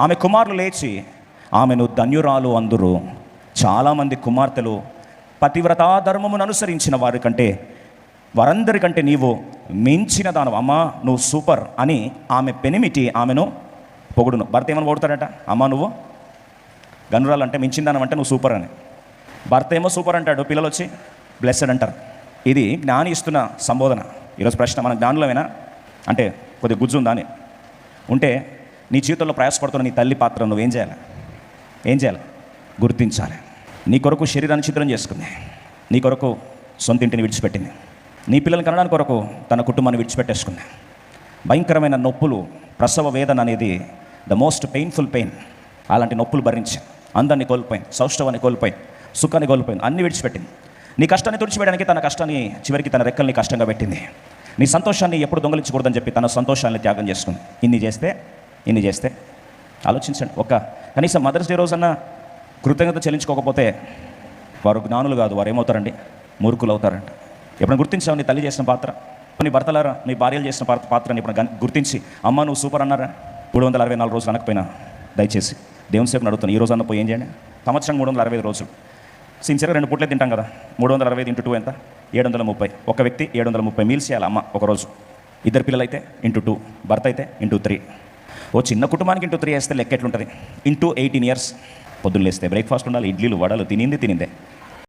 ఆమె కుమారులు లేచి ఆమెను ధన్యురాలు అందరూ. చాలామంది కుమార్తెలు పతివ్రతా ధర్మమును అనుసరించిన వారి కంటే వారందరికంటే నీవు మించిన దానం అమ్మా నువ్వు సూపర్ అని ఆమె పెనిమిటి ఆమెను పొగుడును. భర్త ఏమని పొగుడతాడట? అమ్మా నువ్వు గనురాలు అంటే మించిన దానం అంటే నువ్వు సూపర్ అని. భర్త ఏమో సూపర్ అంటాడు. పిల్లలు వచ్చి బ్లెస్సెడ్ అంటారు. ఇది జ్ఞాని ఇస్తున్న సంబోధన. ఈరోజు ప్రశ్న మన జ్ఞానులమైనా? అంటే కొద్దిగా గుజ్జు ఉందా అని. ఉంటే నీ జీవితంలో ప్రయాసపడుతున్న నీ తల్లి పాత్ర నువ్వేం చేయాలి? ఏం చేయాలి? గుర్తించాలి. నీ కొరకు శరీరాన్ని చిత్రం చేసుకుంది. నీ కొరకు సొంత ఇంటిని విడిచిపెట్టింది. నీ పిల్లల్ని కనడానికి కొరకు తన కుటుంబాన్ని విడిచిపెట్టేసుకుంది. భయంకరమైన నొప్పులు ప్రసవ వేదన అనేది ద మోస్ట్ పెయిన్ఫుల్ పెయిన్ అలాంటి నొప్పులు భరించి అందరిని కోల్పోయింది సౌష్ఠవాన్ని కోల్పోయింది సుఖాన్ని కోల్పోయింది అన్ని విడిచిపెట్టింది. నీ కష్టాన్ని తుడిచిపెట్టడానికి తన కష్టాన్ని చివరికి తన రెక్కల్ని కష్టంగా పెట్టింది. నీ సంతోషాన్ని ఎప్పుడు దొంగలించకూడదని చెప్పి తన సంతోషాన్ని త్యాగం చేసుకుంది. ఇన్ని చేస్తే ఇన్ని చేస్తే? ఆలోచించండి. ఒక కనీసం మదర్స్ డే రోజన్నా కృతజ్ఞత చెల్లించుకోకపోతే వారు జ్ఞానులు కాదు వారు ఏమవుతారండి? మూర్ఖులు అవుతారంట. ఎప్పుడైనా గుర్తించావు నీ తల్లి చేసిన పాత్ర? నీ భర్తలారా నీ భార్యలు చేసిన పాత్ర పాత్రని ఇప్పుడు గుర్తించి అమ్మ నువ్వు సూపర్ అన్నారా? మూడు వందల అరవై నాలుగు రోజులు అనకపోయినా దయచేసి దేవుని సేపు అడుగుతాను ఈ రోజు అన్న పోయి ఏం చేయండి? సంవత్సరం మూడు వందల అరవై రోజులు. సిన్సియర్గా రెండు పూట్లే తింటాం కదా. మూడు వందల అరవై ఇంటూ టూ ఎంత? ఏడు వందల ముప్పై. ఒక వ్యక్తి ఏడు వందల ముప్పై మీల్స్ చేయాలి అమ్మ ఒకరోజు ఇద్దరు పిల్లలైతే ఇంటూ టూ భర్త అయితే ఇంటూ త్రీ. ఓ చిన్న కుటుంబానికి ఇంటూ త్రీ వేస్తే లెక్క ఎట్లుంటుంది? ఇంటూ ఎయిటీన్ ఇయర్స్ పొద్దున్న లేస్తే బ్రేక్ఫాస్ట్ ఉండాలి ఇడ్లీలు వడలు తినింది తినిందే.